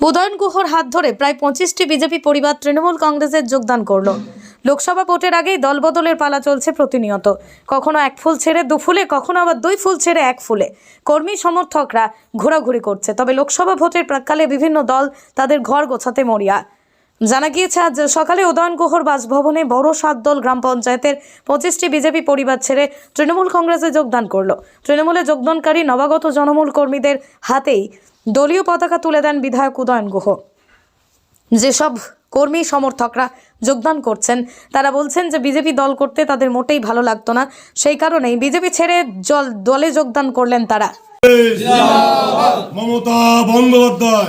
উদয়ন গুহর হাত ধরে প্রায় পঁচিশটি বিজেপি পরিবার তৃণমূল কংগ্রেসের যোগদান করল। লোকসভা ভোটের আগেই দলবদলের পালা চলছে প্রতিনিয়ত। কখনো এক ফুল ছেড়ে দু ফুলে, কখনো আবার দুই ফুল ছেড়ে এক ফুলে। কর্মী সমর্থকরা ঘোরাঘুরি করছে। তবে লোকসভা ভোটের প্রাককালে বিভিন্ন দল তাদের ঘর গোছাতে মরিয়া। জানা গিয়েছে আজ সকালে উদয়ন গুহর বাসভবনে বড় সাত দল গ্রাম পঞ্চায়েতের পঁচিশটি বিজেপি পরিবার ছেড়ে তৃণমূল কংগ্রেসে যোগদান করল। তৃণমূলে যোগদানকারী নবাগত জনমূল কর্মীদের হাতেই দলীয় পতাকা তুলে দেন বিধায়ক উদয়ন গুহ। যেসব কর্মী সমর্থকরা যোগদান করছেন তারা বলছেন যে বিজেপি দল করতে তাদের মোটেই ভালো লাগতো না। সেই কারণেই বিজেপি ছেড়ে জল দলে যোগদান করলেন তারা। Mamata Bandyopadhyay.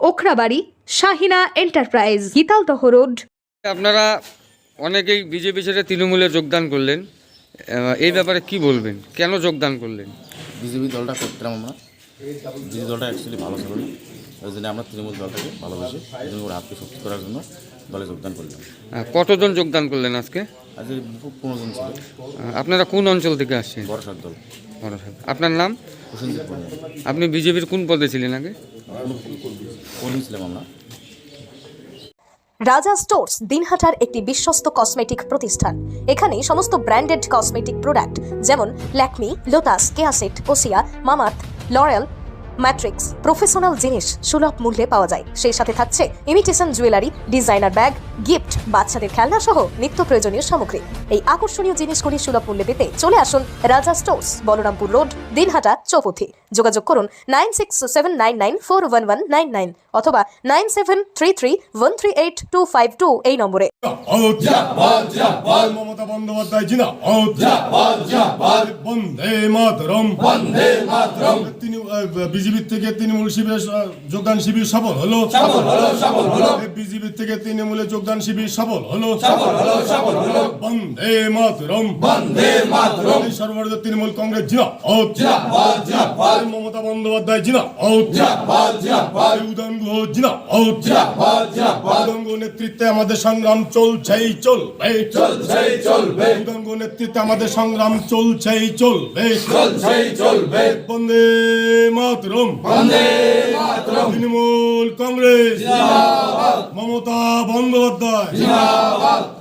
Okhrabari Shahina enterprise Gitaldaha road. আপনারা অনেকেই বিজেপি ছেড়ে তৃণমূলে যোগদান করলেন। এই ব্যাপারে কি বলবেন? কেন যোগদান করলেন? বিজেপি দলটা করতাম আমরা। বিজেপি দলটা অ্যাকচুয়ালি ভালো ছিল না ওই জন্য আমরা তৃণমূল দলটাকে ভালোবাসি এই জন্য ওর হাতকে শক্তি করার জন্য দলে যোগদান করলাম। কতজন যোগদান করলেন আজকে? আজকে পনেরো জন ছিল। আপনারা কোন অঞ্চল থেকে আসছেন? বড় দল। বারাসাত। আপনার নাম? আপনি বিজেপির কোন পদে ছিলেন আগে? রাজা স্টোরস দিনহাটার একটি বিশ্বস্ত কসমেটিক প্রতিষ্ঠান। এখানে সমস্ত ব্র্যান্ডেড কসমেটিক প্রোডাক্ট, যেমন ল্যাকমি, লোটাস কেয়াসেট ওসিয়া মামার্থ লরেল, ম্যাট্রিক্স, প্রফেশনাল জিনিস সুলভ মূল্যে পাওয়া যায়। সেই সাথে থাকছে imitation jewellery, designer bag, gift, বাচ্চাদের খেলনা সহ নিত্য প্রয়োজনীয় সামগ্রী। এই আকর্ষণীয় জিনিসগুলি সুলভ মূল্যে পেতে চলে আসুন রাজা স্টোরস, বলরামপুর রোড, দিনহাটা, চৌপথি। যোগাযোগ করুন nine six seven nine nine four one one nine nine অথবা nine seven three three one three eight two five two এই নম্বরে। মমতা বন্দ্যোপাধ্যায় জিনা বন্দে মাতরম। বন্দে মাতরম। তিনি বিজেপি থেকে তৃণমূল শিবির যোগদান শিবির সফল হলো সফল হলো সফল হলো বিজেপি থেকে তৃণমূলে যোগদান শিবির সফল হলো সফল হলো সফল হলো বন্দে মাতরম বন্দে মাতরম সর্বভারত তৃণমূল কংগ্রেস জিনা মমতা বন্দ্যোপাধ্যায় জিনা উদয়ন গুহ জিনা উদয়ন গুহ নেতৃত্বে আমাদের সংগ্রাম চলছেই চলবে। চলছেই চলবে। উদয়ন গুহ নেতৃত্বে আমাদের সংগ্রাম চলছেই চলবে। চলছেই চলবে। বন্দে মাতরম। বন্দে মাতরম। তৃণমূল কংগ্রেস। মমতা বন্দ্যোপাধ্যায়।